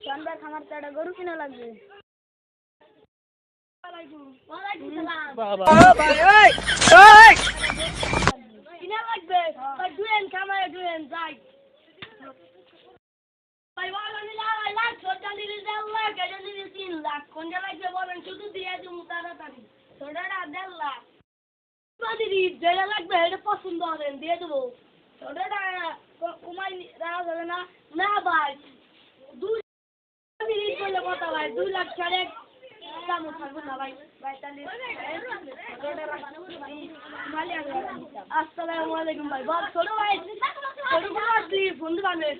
সন্ধ্যার খামার চাটা গরু কিনা লাগবে? কিনা খামারে যাই। কোনটা বলেন শুধু দিয়ে দিব তাড়াতাড়ি। ছোটটা দেড় লাখ। যেটা লাগবে এটা পছন্দ হবেন দিয়ে দেবো। ছোটটা কমাই রাখা যাবে না। না ভাই, দুই মিনিট বলে কথা ভাই, দুই লাখ তাহলে আসসালামু আলাইকুম ভাই বাপ ছোট ভাই, ছোট আসলি ফোন দিবানে